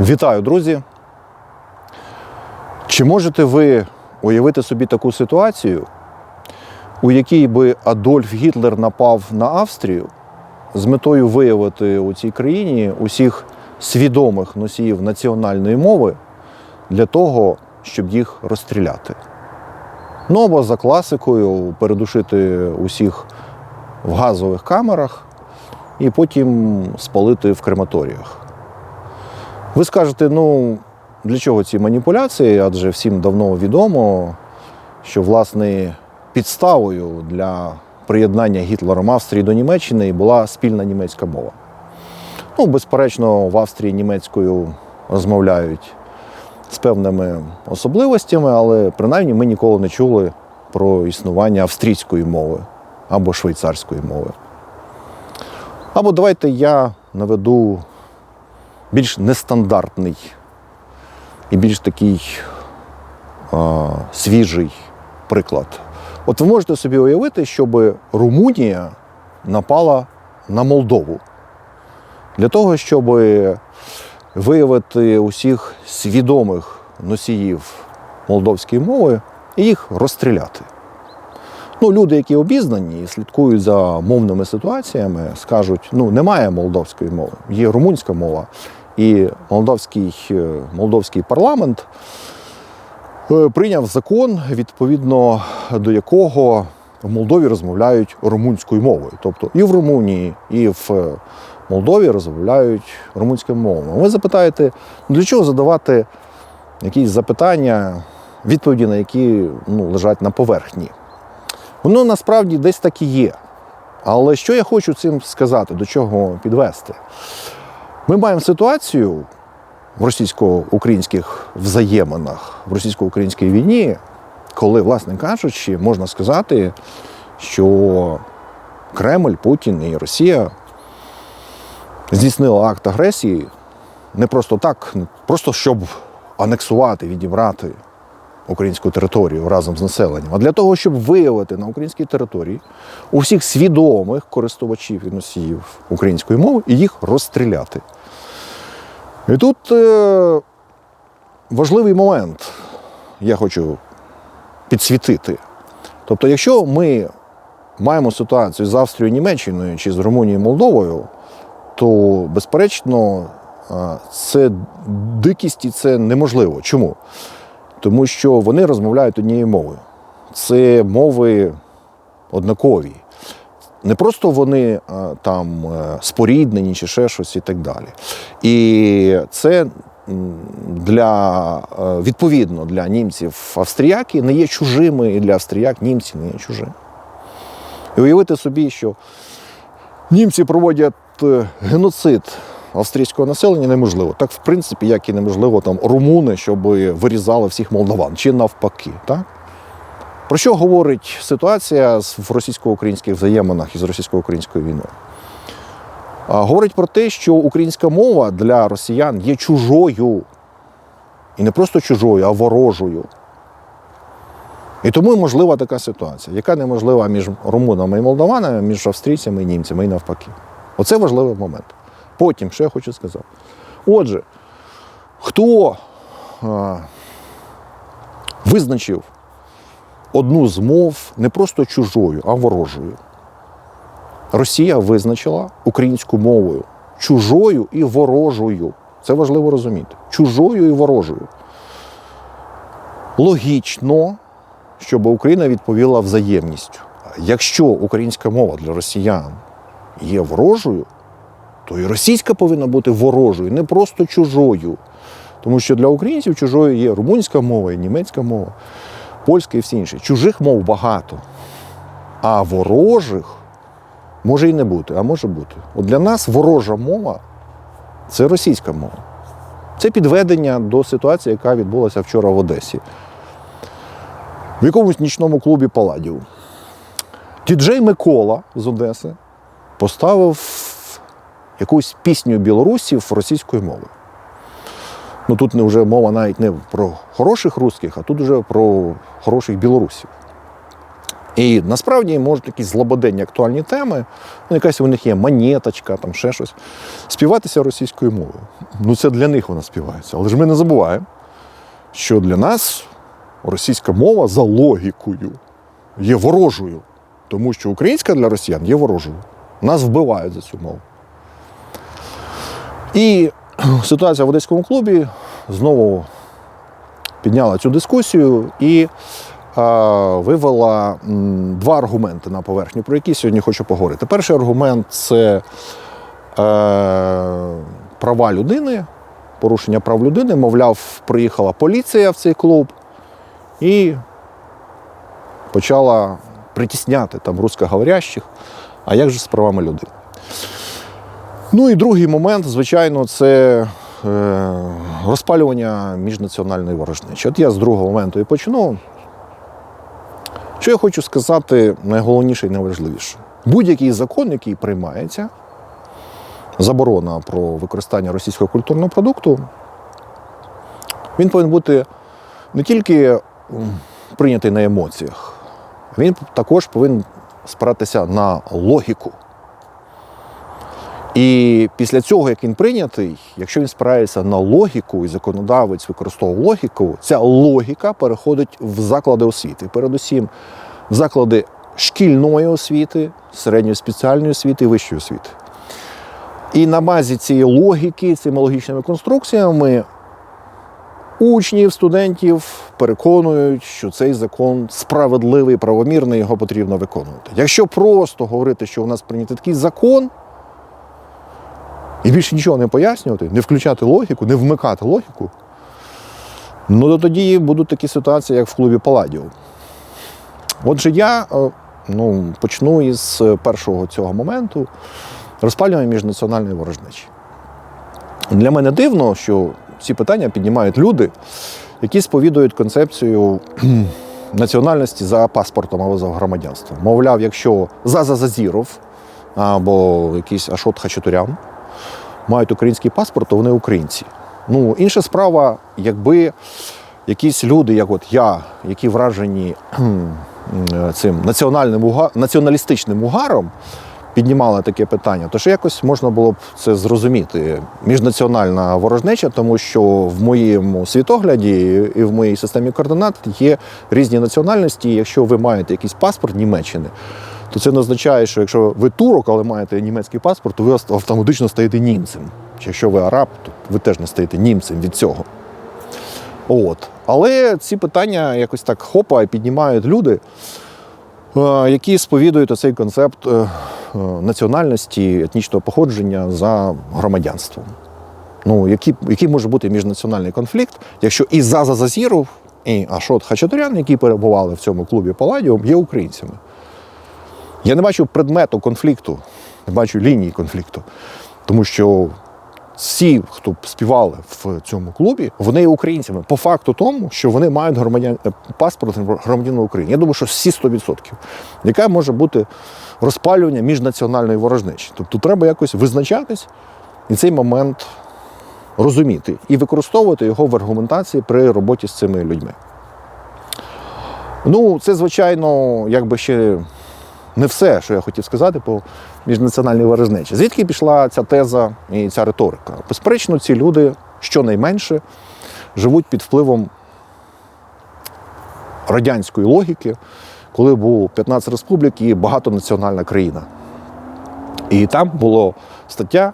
Вітаю, друзі! Чи можете ви уявити собі таку ситуацію, у якій би Адольф Гітлер напав на Австрію з метою виявити у цій країні усіх свідомих носіїв національної мови для того, щоб їх розстріляти? Ну або за класикою передушити усіх в газових камерах і потім спалити в крематоріях. Ви скажете, ну для чого ці маніпуляції? Адже всім давно відомо, що власне підставою для приєднання Гітлером Австрії до Німеччини була спільна німецька мова. Ну, безперечно, в Австрії німецькою розмовляють з певними особливостями, але принаймні ми ніколи не чули про існування австрійської мови або швейцарської мови. Або давайте я наведу більш нестандартний і більш такий а, свіжий приклад. От ви можете собі уявити, щоб Румунія напала на Молдову для того, щоб виявити усіх свідомих носіїв молдовської мови і їх розстріляти. Ну, люди, які обізнані і слідкують за мовними ситуаціями, скажуть: ну немає молдовської мови, є румунська мова. І молдовський, е, молдовський парламент е, прийняв закон, відповідно до якого в Молдові розмовляють румунською мовою. Тобто і в Румунії, і в е, Молдові розмовляють румунською мовою. Ви запитаєте, ну, для чого задавати якісь запитання, відповіді на які ну, лежать на поверхні? Воно насправді десь так і є. Але що я хочу цим сказати, до чого підвести? Ми маємо ситуацію в російсько-українських взаєминах, в російсько-українській війні, коли, власне кажучи, можна сказати, що Кремль, Путін і Росія здійснили акт агресії не просто так, просто щоб анексувати, відібрати українську територію разом з населенням, а для того, щоб виявити на українській території усіх свідомих користувачів і носіїв української мови і їх розстріляти. І тут е, важливий момент, я хочу підсвітити. Тобто, якщо ми маємо ситуацію з Австрією, Німеччиною чи з Румунією Молдовою, то безперечно е, це дикість і це неможливо. Чому? Тому що вони розмовляють однією мовою. Це мови однакові. Не просто вони е, там е, споріднені чи ще щось і так далі. І це для е, відповідно для німців австріяки не є чужими, і для австріяк німці не є чужими. І уявити собі, що німці проводять геноцид австрійського населення неможливо. Так, в принципі, як і неможливо там румуни, щоб вирізали всіх молдаван, чи навпаки. Так? Про що говорить ситуація в російсько-українських взаєминах із російсько-українською війною? Говорить про те, що українська мова для росіян є чужою. І не просто чужою, а ворожою. І тому можлива така ситуація, яка неможлива між румунами і молдаванами, між австрійцями і німцями, і навпаки. Оце важливий момент. Потім, що я хочу сказати. Отже, хто а, визначив одну з мов не просто чужою, а ворожою? Росія визначила українську мовою чужою і ворожою. Це важливо розуміти. Чужою і ворожою. Логічно, щоб Україна відповіла взаємністю. Якщо українська мова для росіян є ворожою, то і російська повинна бути ворожою, не просто чужою. Тому що для українців чужою є румунська мова, і німецька мова, польська і всі інші. Чужих мов багато. А ворожих може і не бути, а може бути. От для нас ворожа мова це російська мова. Це підведення до ситуації, яка відбулася вчора в Одесі. В якомусь нічному клубі Паладів. Діджей Микола з Одеси поставив якусь пісню білорусів російською мовою. Ну тут не вже мова навіть не про хороших русських, а тут вже про хороших білорусів. І насправді можуть якісь злободенні актуальні теми, ну, якась у них є монеточка, там ще щось, співатися російською мовою. Ну, це для них вона співається. Але ж ми не забуваємо, що для нас російська мова за логікою є ворожою, тому що українська для росіян є ворожою. Нас вбивають за цю мову. І ситуація в одеському клубі знову підняла цю дискусію і вивела два аргументи на поверхню, про які сьогодні хочу поговорити. Перший аргумент це е, права людини, порушення прав людини. Мовляв, приїхала поліція в цей клуб і почала притісняти там русскоговорящих. А як же з правами людини? Ну і другий момент, звичайно, це е, розпалювання міжнаціональної ворожнечі. От я з другого моменту і почну. Що я хочу сказати найголовніше і найважливіше? Будь-який закон, який приймається, заборона про використання російського культурного продукту, він повинен бути не тільки прийнятий на емоціях, він також повинен спиратися на логіку. І після цього, як він прийнятий, якщо він спирається на логіку і законодавець використовував логіку, ця логіка переходить в заклади освіти. Передусім, в заклади шкільної освіти, середньої спеціальної освіти і вищої освіти. І на базі цієї логіки, цими логічними конструкціями, учнів, студентів переконують, що цей закон справедливий, правомірний, його потрібно виконувати. Якщо просто говорити, що у нас прийнятий такий закон, і більше нічого не пояснювати, не включати логіку, не вмикати логіку, ну то тоді будуть такі ситуації, як в клубі Паладіо. Отже, я е, ну, почну із першого цього моменту розпалювання міжнаціональної ворожнечі. Для мене дивно, що ці питання піднімають люди, які сповідують концепцію національності за паспортом або за громадянством. Мовляв, якщо Заза Зазіров або якийсь Ашот Хачатурян мають український паспорт, то вони українці. Ну, інша справа, якби якісь люди, як от я, які вражені цим національним націоналістичним угаром, піднімали таке питання, то ж якось можна було б це зрозуміти. Міжнаціональна ворожнеча, тому що в моєму світогляді і в моїй системі координат є різні національності. Якщо ви маєте якийсь паспорт Німеччини, то це не означає, що якщо ви турок, але маєте німецький паспорт, то ви автоматично стаєте німцем. Чи якщо ви араб, то ви теж не стаєте німцем від цього. От. Але ці питання якось так хопа піднімають люди, е, які сповідують оцей концепт е, е, національності, етнічного походження за громадянством. Ну, який, який може бути міжнаціональний конфлікт, якщо і Заза Зазіров, і Ашот Хачатурян, які перебували в цьому клубі Паладіум, є українцями. Я не бачу предмету конфлікту, не бачу лінії конфлікту. Тому що всі, хто співали в цьому клубі, вони є українцями. По факту тому, що вони мають громадян... е, паспорт громадянина України. Я думаю, що всі 100%. Яке може бути розпалювання міжнаціональної ворожнечі? Тобто треба якось визначатись і цей момент розуміти і використовувати його в аргументації при роботі з цими людьми. Ну, це, звичайно, якби ще не все, що я хотів сказати по міжнаціональній ворожнечі. Звідки пішла ця теза і ця риторика? Безперечно, ці люди щонайменше живуть під впливом радянської логіки, коли було 15 республік і багатонаціональна країна. І там була стаття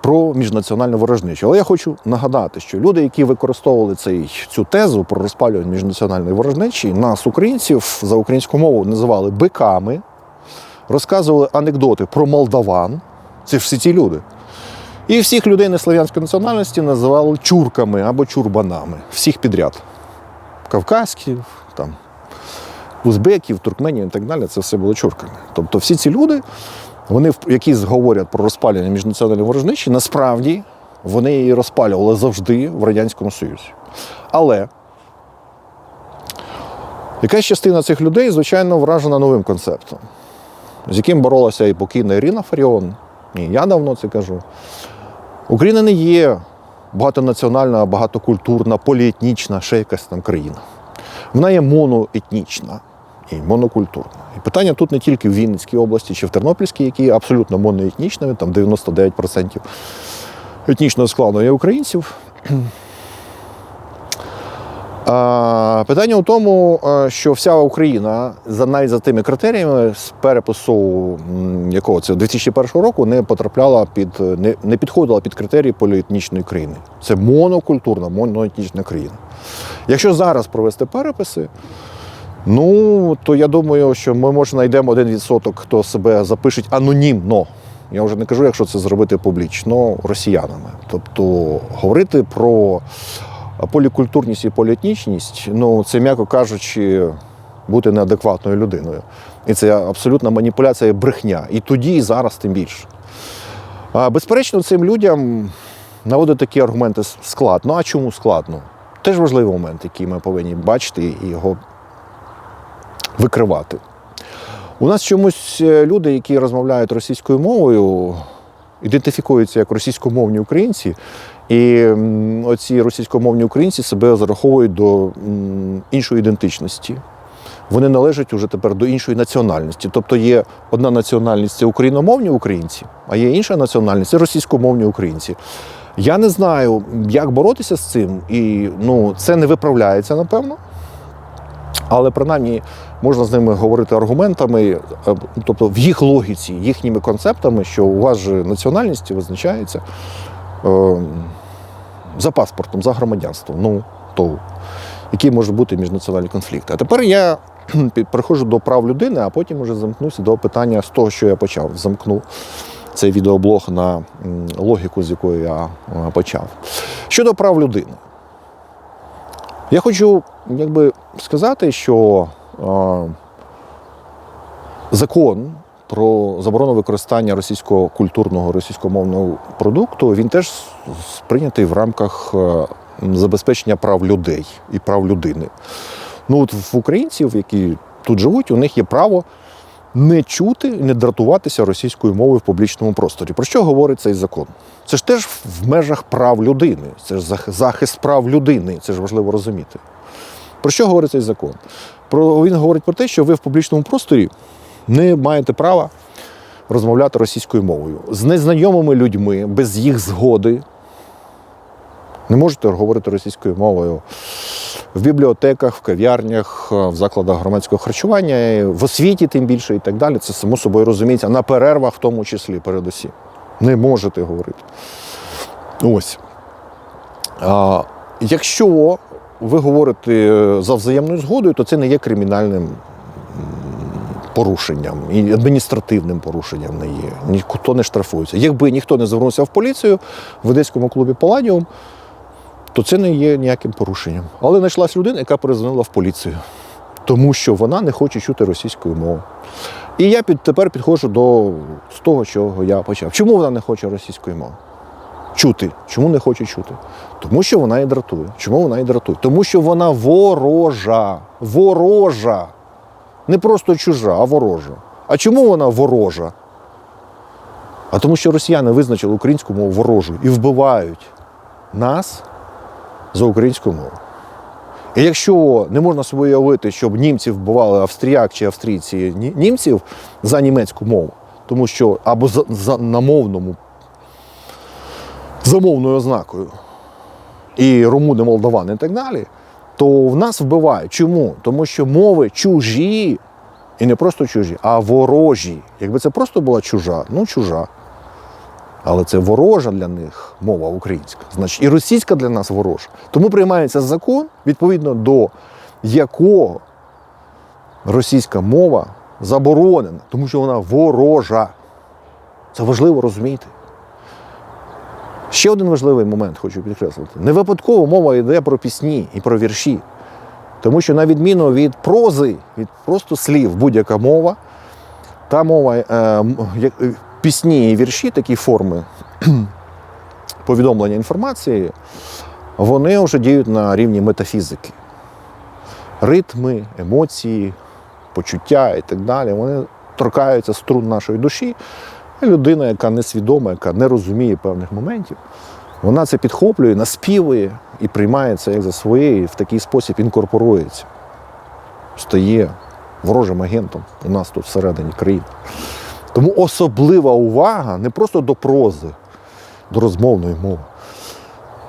про міжнаціональну ворожнечу. Але я хочу нагадати, що люди, які використовували цей, цю тезу про розпалювання міжнаціональної ворожнечі, нас, українців, за українську мову називали биками, розказували анекдоти про молдаван. Це всі ці люди. І всіх людей неслов'янської національності називали чурками або чурбанами. Всіх підряд. Кавказьків, там, узбеків, туркменів і так далі, це все було чурками. Тобто всі ці люди, вони, які говорять про розпалювання міжнаціональної ворожнечі, насправді вони її розпалювали завжди в Радянському Союзі. Але якась частина цих людей, звичайно, вражена новим концептом, з яким боролася і покійна Ірина Фаріон, і я давно це кажу. Україна не є багатонаціональна, багатокультурна, поліетнічна, ще якась там країна. Вона є моноетнічна. і монокультурна. І питання тут не тільки в Вінницькій області чи в Тернопільській, які є абсолютно моноетнічними, там 99% етнічного складу є українців. Питання у тому, що вся Україна за навіть за тими критеріями з перепису якого це 2001 року не потрапляла під не, не підходила під критерії поліетнічної країни. Це монокультурна, моноетнічна країна. Якщо зараз провести переписи, ну то я думаю, що ми може знайдемо один відсоток, хто себе запишеть анонімно. Я вже не кажу, якщо це зробити публічно росіянами. Тобто говорити про полікультурність і поліетнічність, ну це, м'яко кажучи, бути неадекватною людиною. І це абсолютна маніпуляція і брехня. І тоді, і зараз тим більше. А, Безперечно, цим людям наводити такі аргументи складно. А чому складно? Теж важливий момент, який ми повинні бачити і його викривати. У нас чомусь е, люди, які розмовляють російською мовою, ідентифікуються як російськомовні українці, і оці російськомовні українці себе зараховують до іншої ідентичності. Вони належать уже тепер до іншої національності. Тобто є одна національність це україномовні українці, а є інша національність це російськомовні українці. Я не знаю, як боротися з цим, і ну, це не виправляється, напевно. Але принаймні можна з ними говорити аргументами, е, тобто в їх логіці, їхніми концептами, що у вас же національність визначається е, за паспортом, за громадянством. Ну, то які можуть бути міжнаціональні конфлікти. А тепер я переходжу до прав людини, а потім вже замкнуся до питання з того, що я почав. Замкну цей відеоблог на логіку, з якої я е, почав. Щодо прав людини. Я хочу якби, сказати, що е, закон про заборону використання російського культурного російськомовного продукту він теж сприйнятий в рамках е, забезпечення прав людей і прав людини. Ну, от в українців, які тут живуть, у них є право не чути і не дратуватися російською мовою в публічному просторі. Про що говорить цей закон? Це ж теж в межах прав людини, це ж захист прав людини, це ж важливо розуміти. Про що говорить цей закон? Про, він говорить про те, що ви в публічному просторі не маєте права розмовляти російською мовою з незнайомими людьми, без їх згоди. Не можете говорити російською мовою в бібліотеках, в кав'ярнях, в закладах громадського харчування, в освіті, тим більше і так далі. Це само собою розуміється, на перервах в тому числі, передусім. Не можете говорити. Ось. Якщо ви говорите за взаємною згодою, то це не є кримінальним порушенням і адміністративним порушенням не є. Ніхто не штрафується. Якби ніхто не звернувся в поліцію в одеському клубі Паладіум, то це не є ніяким порушенням. Але знайшлась людина, яка перезвонила в поліцію, тому що вона не хоче чути російською мовою. І я під, тепер підходжу до з того, чого я почав. Чому вона не хоче російської мови? Чути. Чому не хоче чути? Тому що вона її дратує. Чому вона її дратує? Тому що вона ворожа. Ворожа. Не просто чужа, а ворожа. А чому вона ворожа? А тому що росіяни визначили українську мову ворожою і вбивають нас за українську мову. І якщо не можна собі уявити, щоб німці вбивали австріяк чи австрійці німців за німецьку мову, тому що або за, за на мовному, за мовною ознакою, і румуни, молдавани і так далі, то в нас вбивають. Чому? Тому що мови чужі, і не просто чужі, а ворожі. Якби це просто була чужа, ну чужа. Але це ворожа для них мова українська. Значить, і російська для нас ворожа. Тому приймається закон, відповідно до якого російська мова заборонена, тому що вона ворожа. Це важливо розуміти. Ще один важливий момент хочу підкреслити. Не випадково мова йде про пісні і про вірші. Тому що, на відміну від прози, від просто слів, будь-яка мова, та мова, е, е, пісні і вірші, такі форми повідомлення інформації, вони вже діють на рівні метафізики. Ритми, емоції, почуття і так далі. Вони торкаються струн нашої душі. Людина, яка несвідома, яка не розуміє певних моментів, вона це підхоплює, наспівує і приймає це як за своє, і в такий спосіб інкорпорується, стає ворожим агентом у нас тут всередині країни. Тому особлива увага не просто до прози, до розмовної мови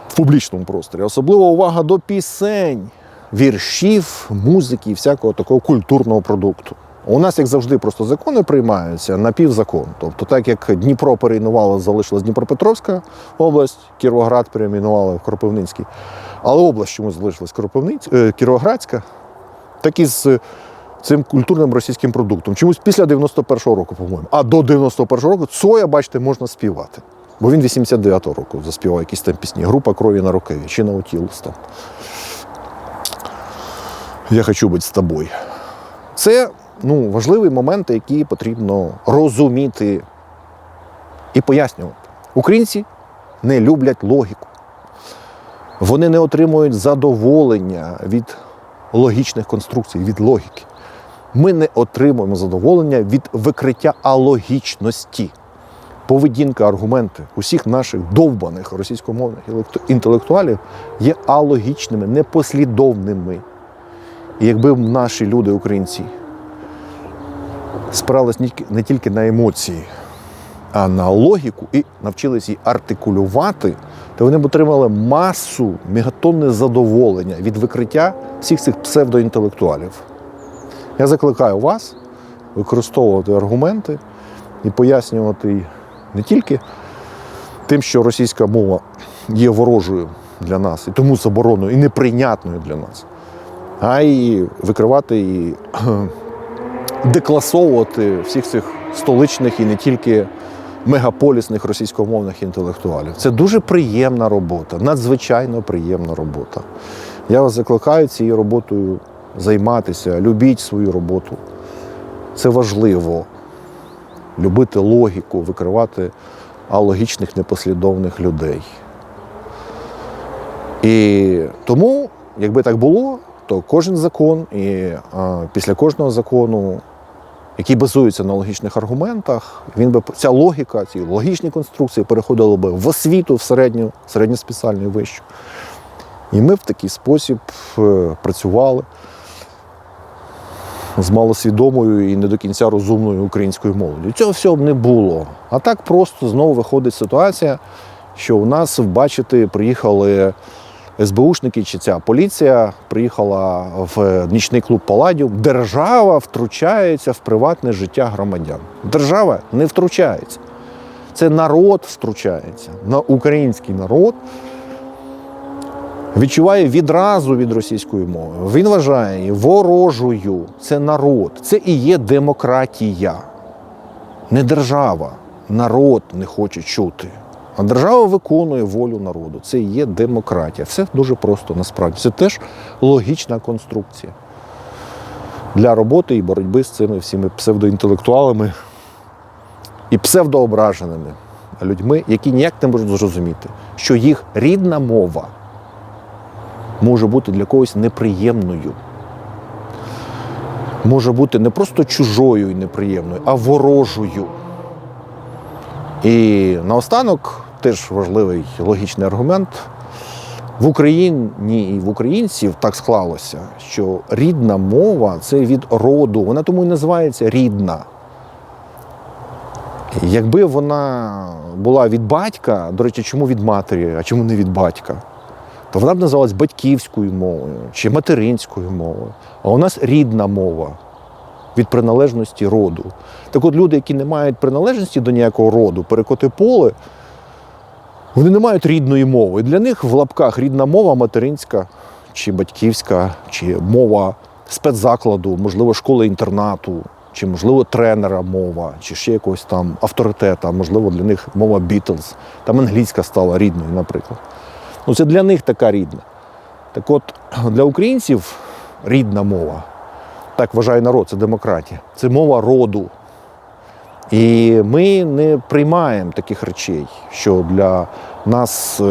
в публічному просторі, особлива увага до пісень, віршів, музики і всякого такого культурного продукту. У нас, як завжди, просто закони приймаються на півзакон. Тобто, так як Дніпро перейменувало, залишилась Дніпропетровська область, Кіровоград перейменували в Кропивницький, але область чомусь залишилась е, Кіровоградська, так і з цим культурним російським продуктом. Чомусь після 91-го року, по-моєму. А до 91-го року Цоя, бачите, можна співати. Бо він 89-го року заспівав якісь там пісні. Група крові на рукаві чи Наутілус там. Я хочу бути з тобою. Це ну, важливі моменти, які потрібно розуміти і пояснювати. Українці не люблять логіку. Вони не отримують задоволення від логічних конструкцій, від логіки. Ми не отримуємо задоволення від викриття алогічності. Поведінка, аргументи усіх наших довбаних російськомовних інтелектуалів є алогічними, непослідовними. І якби наші люди, українці, спирались не тільки- на емоції, а на логіку і навчились її артикулювати, то вони б отримали масу мегатонне задоволення від викриття всіх цих псевдоінтелектуалів. Я закликаю вас використовувати аргументи і пояснювати не тільки тим, що російська мова є ворожою для нас, і тому забороною і неприйнятною для нас, а й викривати і декласовувати всіх цих столичних і не тільки мегаполісних російськомовних інтелектуалів. Це дуже приємна робота, надзвичайно приємна робота. Я вас закликаю цією роботою займатися, любіть свою роботу. Це важливо. Любити логіку, викривати алогічних непослідовних людей. І тому, якби так було, то кожен закон і а, після кожного закону, який базується на логічних аргументах, він би ця логіка, ці логічні конструкції переходили би в освіту, в середню, середньоспеціальну і вищу. І ми в такий спосіб е, працювали з малосвідомою і не до кінця розумною українською молоддю. Цього всього б не було. А так просто знову виходить ситуація, що у нас, бачите, приїхали СБУшники чи ця поліція приїхала в нічний клуб Паладіум. Держава втручається в приватне життя громадян. Держава не втручається. Це народ втручається. На український народ відчуває відразу від російської мови. Він вважає її ворожою. Це народ. Це і є демократія. Не держава. Народ не хоче чути. Держава виконує волю народу. Це є демократія. Все дуже просто насправді. Це теж логічна конструкція для роботи і боротьби з цими всіми псевдоінтелектуалами і псевдоображеними людьми, які ніяк не можуть зрозуміти, що їх рідна мова може бути для когось неприємною. Може бути не просто чужою і неприємною, а ворожою. І наостанок теж важливий логічний аргумент. В Україні і в українців так склалося, що рідна мова це від роду. Вона тому і називається рідна. Якби вона була від батька, до речі, чому від матері, а чому не від батька? то вона б називалась батьківською мовою чи материнською мовою. А у нас рідна мова від приналежності роду. Так от люди, які не мають приналежності до ніякого роду, перекоти поле, вони не мають рідної мови. І для них в лапках рідна мова материнська чи батьківська, чи мова спецзакладу, можливо, школи-інтернату, чи, можливо, тренера мова, чи ще якогось там авторитета, можливо, для них мова Бітлз. Там англійська стала рідною, наприклад. Ну, це для них така рідна. Так от для українців рідна мова, так вважає народ, це демократія. Це мова роду. І ми не приймаємо таких речей, що для нас е,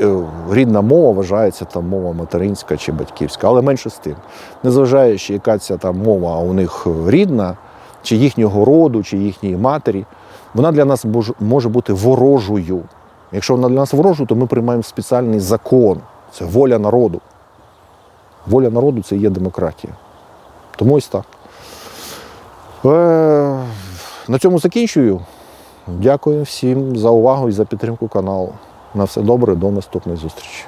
е, рідна мова вважається там мова материнська чи батьківська, але менше з тим. Незважаючи, яка ця там мова у них рідна, чи їхнього роду, чи їхньої матері, вона для нас може бути ворожою. Якщо вона для нас ворожа, то ми приймаємо спеціальний закон. Це воля народу. Воля народу це є демократія. Тому ось так. Е, на цьому закінчую. Дякую всім за увагу і за підтримку каналу. На все добре, до наступної зустрічі.